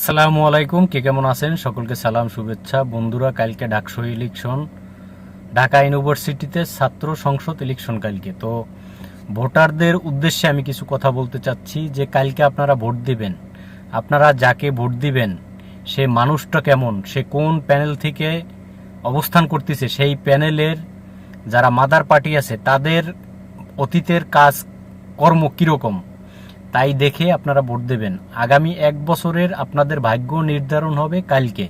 আসসালামু আলাইকুম, কে কেমন আছেন? সকলকে সালাম, শুভেচ্ছা। বন্ধুরা, কালকে ডাকসু ইলেকশন। ঢাকা ইউনিভার্সিটিতে ছাত্র সংসদ ইলেকশন কালকে। তো ভোটারদের উদ্দেশ্যে আমি কিছু কথা বলতে চাচ্ছি যে, কালকে আপনারা ভোট দিবেন। আপনারা যাকে ভোট দিবেন, সে মানুষটা কেমন? সে কোন প্যানেল থেকে অবস্থান করতেছে? সেই প্যানেলের যারা মাদার পার্টি আছে, তাদের অতীতের কাজ, কর্ম কীরকম? তাই দেখে আপনারা ভোট দেবেন। আগামী এক বছরের আপনাদের ভাগ্য নির্ধারণ হবে কালকে।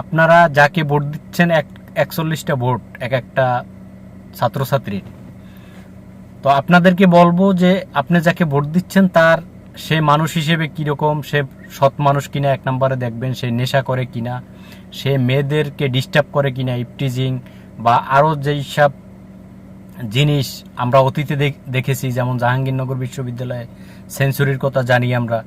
আপনারা যাকে ভোট দিচ্ছেন এক, একচল্লিশটা ভোট, এক একটা ছাত্রছাত্রীর। তো আপনাদেরকে বলব যে, আপনি যাকে ভোট দিচ্ছেন তার, সে মানুষ হিসেবে কীরকম, সে সৎ মানুষ কিনা এক নম্বরে দেখবেন, সে নেশা করে কিনা, সে মেয়েদেরকে ডিস্টার্ব করে কিনা, ইপটিজিং বা আরও যেই সব জিনিস আমরা অতীতে দেখেছি, যেমন জাহাঙ্গীরনগর বিশ্ববিদ্যালয়ে সেঞ্চুরির কথা জানি আমরা।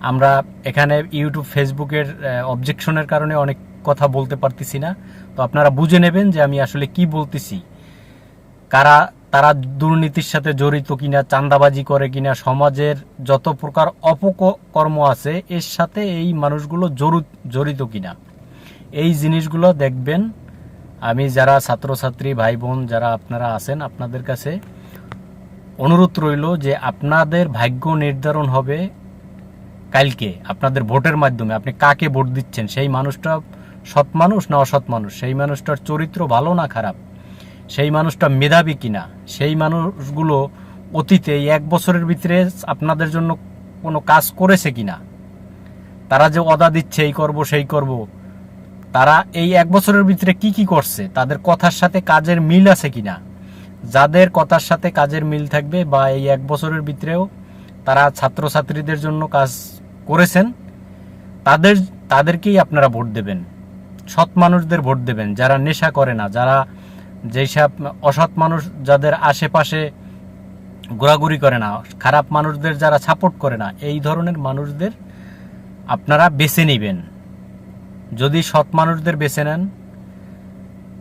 আমরা এখানে ইউটিউব, ফেসবুকের অবজেকশনের কারণে অনেক কথা বলতে পারতেছি না। তো আপনারা বুঝে নেবেন যে আমি আসলে কি বলতেছি। কারা, তারা দুর্নীতির সাথে জড়িত কিনা, চাঁদাবাজি করে কিনা, সমাজের যত প্রকার অপকর্ম আছে, এর সাথে এই মানুষগুলো জড়ু- জড়িত কিনা। এই জিনিসগুলো দেখবেন আমি যারা ছাত্রছাত্রী ভাই বোন যারা আপনারা আছেন, আপনাদের কাছে অনুরোধ রইল যে আপনাদের ভাগ্য নির্ধারণ হবে কালকে, আপনাদের ভোটের মাধ্যমে। আপনি কাকে ভোট দিচ্ছেন? সেই মানুষটা সৎ মানুষ না অসৎ মানুষ? সেই মানুষটার চরিত্র ভালো না খারাপ? সেই মানুষটা মেধাবী কিনা? সেই মানুষগুলো অতীতে এক বছরের ভিতরে আপনাদের জন্য কোনো কাজ করেছে কিনা? তারা যে অদা দিচ্ছে, এই করব, সেই করব তারা এই এক বছরের ভিতরে কি কি করছে? তাদের কথার সাথে কাজের মিল আছে কিনা? যাদের কথার সাথে কাজের মিল থাকবে বা এই এক বছরের ভিতরেও তারা ছাত্রছাত্রীদের জন্য কাজ করেছেন, তাদের, তাদেরকেই আপনারা ভোট দেবেন। সৎ মানুষদের ভোট দেবেন, যারা নেশা করে না, যারা যেসব অসৎ মানুষ যাদের আশেপাশে ঘোরাঘুরি করে না, খারাপ মানুষদের যারা সাপোর্ট করে না, এই ধরনের মানুষদের আপনারা বেছে নেবেন। যদি সৎ মানুষদের বেছে নেন,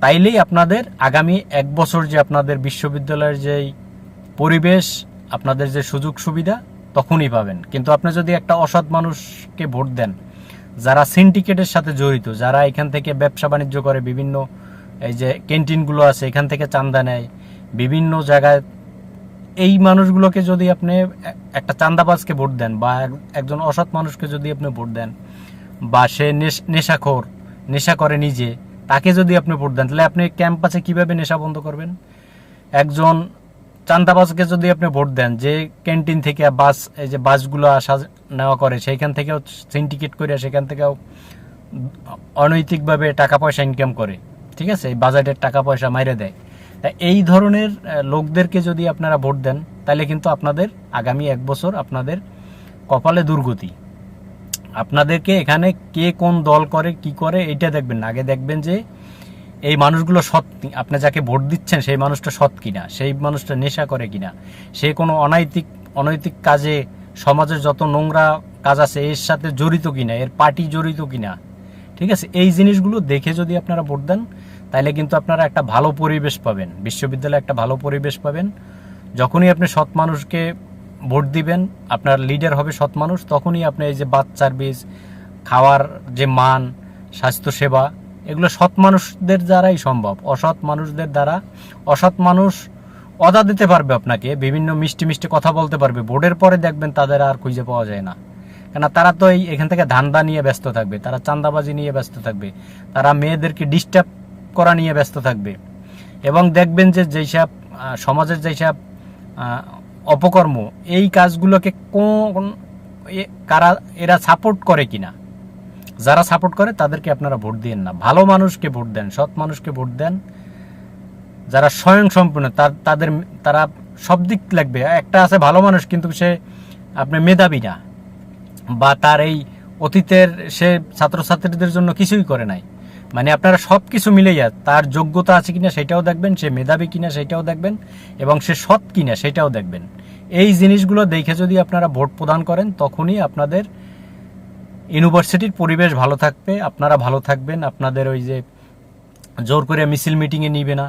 তাইলেই আপনাদের আগামী এক বছর যে আপনাদের বিশ্ববিদ্যালয়ের যেই পরিবেশ, আপনাদের যে সুযোগ সুবিধা, তখনই পাবেন। কিন্তু আপনি যদি একটা অসৎ মানুষকে ভোট দেন, যারা সিন্ডিকেটের সাথে জড়িত, যারা এখান থেকে ব্যবসা বাণিজ্য করে, বিভিন্ন এই যে ক্যান্টিনগুলো আছে, এখান থেকে চান্দা নেয়, বিভিন্ন জায়গায়, এই মানুষগুলোকে যদি আপনি একটা চান্দাবাজকে ভোট দেন বা একজন অসৎ মানুষকে যদি আপনি ভোট দেন বা সে নেশ- নেশাখোর, নেশা করে নিজে, তাকে যদি আপনি ভোট দেন, তাহলে আপনি ক্যাম্পাসে কীভাবে নেশা বন্ধ করবেন? একজন চান্দাবাজকে যদি আপনি ভোট দেন, যে ক্যান্টিন থেকে বাস, এই যে বাসগুলো আসা নেওয়া করে, সেইখান থেকেও সিন্ডিকেট করে সেখান থেকেও অনৈতিকভাবে টাকা পয়সা ইনকাম করে, ঠিক আছে? এই বাজেটের টাকা পয়সা মাইরে দেয়। তা এই ধরনের লোকদেরকে যদি আপনারা ভোট দেন, তাহলে কিন্তু আপনাদের আগামী এক বছর আপনাদের কপালে দুর্গতি। আপনাদেরকে এখানে কে কোন দল করে, কি করে এটা দেখবেন আগে দেখবেন যে এই মানুষগুলো সৎ আপনি যাকে ভোট দিচ্ছেন সেই মানুষটা সৎ কিনা, সেই মানুষটা নেশা করে কিনা। সে কোনো অনৈতিক অনৈতিক কাজে, সমাজের যত নোংরা কাজ আছে এর সাথে জড়িত কিনা, এর পার্টি জড়িত কিনা। ঠিক আছে? এই জিনিসগুলো দেখে যদি আপনারা ভোট দেন তাহলে কিন্তু আপনারা একটা ভালো পরিবেশ পাবেন। বিশ্ববিদ্যালয়ে একটা ভালো পরিবেশ পাবেন। যখনই আপনি সৎ মানুষকে ভোট দিবেন, আপনার লিডার হবে সৎ মানুষ, তখনই আপনি এই যে বাদ সার্ভিস খাওয়ার যে মান, স্বাস্থ্যসেবা, এগুলো সৎ মানুষদের দ্বারাই সম্ভব। অসৎ মানুষদের দ্বারা অসৎ মানুষ অদা দিতে পারবে আপনাকে, বিভিন্ন মিষ্টি মিষ্টি কথা বলতে পারবে, ভোটের পরে দেখবেন তাদের আর খুঁজে পাওয়া যায় না। কেন তারা তো এই এখান থেকে ধান্দা নিয়ে ব্যস্ত থাকবে, তারা চান্দাবাজি নিয়ে ব্যস্ত থাকবে, তারা মেয়েদেরকে ডিস্টার্ব করা নিয়ে ব্যস্ত থাকবে। এবং দেখবেন যে যেসব সমাজের যেসব অপকর্ম, এই কাজগুলোকে কোন কারা, এরা সাপোর্ট করে কিনা? যারা সাপোর্ট করে, তাদেরকে আপনারা ভোট দিন না। ভালো মানুষকে ভোট দেন, সৎ মানুষকে ভোট দেন। যারা স্বয়ং সম্পূর্ণ তাদের, তারা সব দিক লাগবে। একটা আছে ভালো মানুষ, কিন্তু সে আপনি মেধাবী না। বা তার এই অতীতের সে ছাত্রছাত্রীদের জন্য কিছুই করে নাই। মানে আপনারা সব কিছু মিলেইয়া তার যোগ্যতা আছে কিনা সেটাও দেখবেন, সে মেধাবী কিনা সেটাও দেখবেন, এবং সে সৎ কিনা সেটাও দেখবেন। এই জিনিসগুলো দেখে যদি আপনারা ভোট প্রদান করেন, তখনই আপনাদের ইউনিভার্সিটির পরিবেশ ভালো থাকবে, আপনারা ভালো থাকবেন, আপনাদের ওই যে জোর করে মিছিল মিটিংয়ে নিবে না।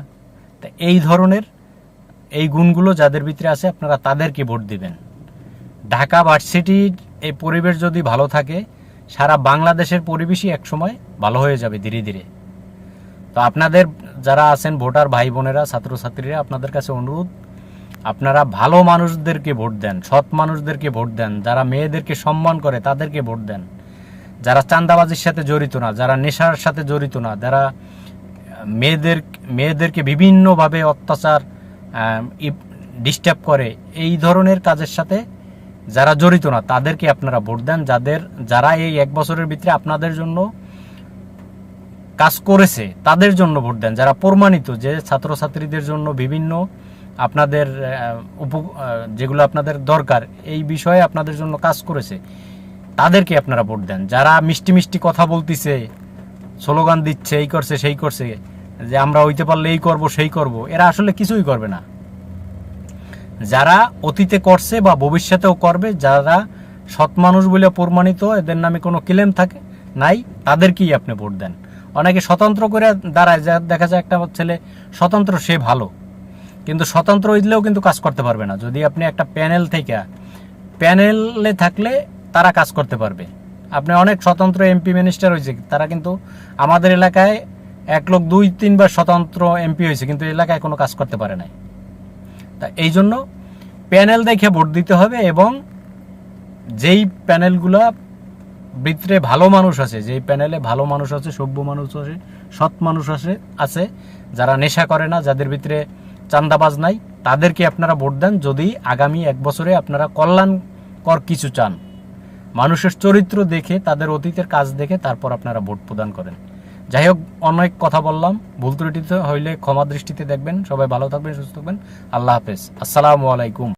তা এই ধরনের এই গুণগুলো যাদের ভিতরে আছে, আপনারা তাদেরকে ভোট দিবেন। ঢাকা ভার্সিটির এই পরিবেশ যদি ভালো থাকে সারা বাংলাদেশের পরিবেশই একসময় ভালো হয়ে যাবে ধীরে ধীরে। তো আপনাদের যারা আছেন ভোটার ভাই বোনেরা, ছাত্রছাত্রীরা, আপনাদের কাছে অনুরোধ, আপনারা ভালো মানুষদেরকে ভোট দেন, সৎ মানুষদেরকে ভোট দেন, যারা মেয়েদেরকে সম্মান করে তাদেরকে ভোট দেন। যারা চাঁদাবাজির সাথে জড়িত না, যারা নেশার সাথে জড়িত না, যারা মেয়েদের, মেয়েদেরকে বিভিন্নভাবে অত্যাচার ডিস্টার্ব করে, এই ধরনের কাজের সাথে যারা জড়িত না, তাদেরকে আপনারা ভোট দেন। যাদের, যারা এই এক বছরের ভিতরে আপনাদের জন্য কাজ করেছে, তাদের জন্য ভোট দেন। যারা প্রমাণিত যে ছাত্রছাত্রীদের জন্য বিভিন্ন আপনাদের উপ যেগুলো আপনাদের দরকার, এই বিষয়ে আপনাদের জন্য কাজ করেছে, তাদেরকে আপনারা ভোট দেন। যারা মিষ্টি মিষ্টি কথা বলতিছে, স্লোগান দিচ্ছে, এই করছে, সেই করছে, যে আমরা হইতে পারলে এই করব, সেই করব, এরা আসলে কিছুই করবে না। যারা অতীতে করছে বা ভবিষ্যতেও করবে, যারা সৎ মানুষ বলে প্রমাণিত, এদের নামে কোনো ক্লেম থাকে, নাই, তাদেরকেই আপনি ভোট দেন। অনেকে স্বতন্ত্র করে দাঁড়ায়, যা দেখা যায় একটা ছেলে স্বতন্ত্র, সে ভালো। কিন্তু স্বতন্ত্র হইলেও কিন্তু কাজ করতে পারবে না। যদি আপনি একটা প্যানেল থেকে, প্যানেলে থাকলে তারা কাজ করতে পারবে। আপনি অনেক স্বতন্ত্র এমপি মিনিস্টার হয়েছে, তারা কিন্তু আমাদের এলাকায় এক লোক দুই তিনবার স্বতন্ত্র এমপি হয়েছে, কিন্তু এলাকায় কোনো কাজ করতে পারে নাই। তা এই জন্য প্যানেল দেখে ভোট দিতে হবে এবং যেই প্যানেলগুলা ভিতরে ভালো মানুষ আছে, যেই প্যানেলে ভালো মানুষ আছে, সভ্য মানুষ আছে, সৎ মানুষ আছে আছে, যারা নেশা করে না, যাদের ভিতরে চান্দাবাজ নাই, তাদেরকে আপনারা ভোট দেন যদি আগামী এক বছরে আপনারা কল্যাণকর কিছু চান। মানুষের চরিত্র দেখে, তাদের অতীতের কাজ দেখে তারপর আপনারা ভোট প্রদান করেন। যাই হোক অনেক কথা বললাম। ভুল ত্রুটিতে হইলে ক্ষমা দৃষ্টিতে দেখবেন। সবাই ভালো থাকবেন, সুস্থ থাকবেন। আল্লাহ হাফেজ। আসসালামু আলাইকুম।